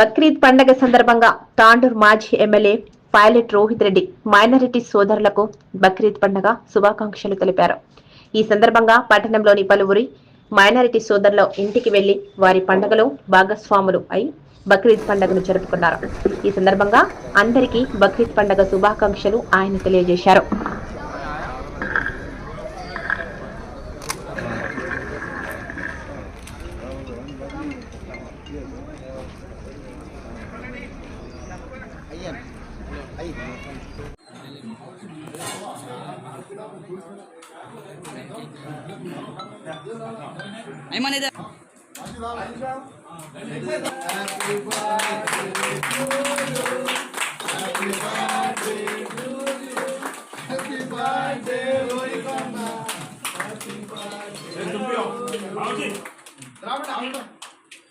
బక్రీద్ పండగ సందర్భంగా తాండూర్ మాజీ ఎమ్మెల్యే పైలట్ రోహిత్ రెడ్డి మైనారిటీ సోదరులకు బక్రీద్ పండగ శుభాకాంక్షలు తెలిపారు. ఈ సందర్భంగా పట్టణంలోని పలువురి మైనారిటీ సోదరుల ఇంటికి వెళ్ళి వారి పండుగలో భాగస్వాములు అయి బక్రీద్ పండుగను జరుపుకున్నారు. ఈ సందర్భంగా అందరికీ బక్రీద్ పండుగ శుభాకాంక్షలు ఆయన తెలియజేశారు. Ayan. Ay. Ay man ida. Happy birthday to you. Happy birthday to you. Happy birthday, Roy Happy birthday.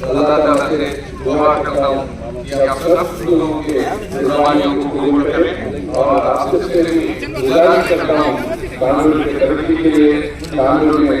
अल्लाह ताला से दुआ करता हूँ कि आप सब लोगों के कुर्बानियों को कबूल करें और आपसे से भी गुजारिश करता हूँ कानून की तरक्की के लिए कानून में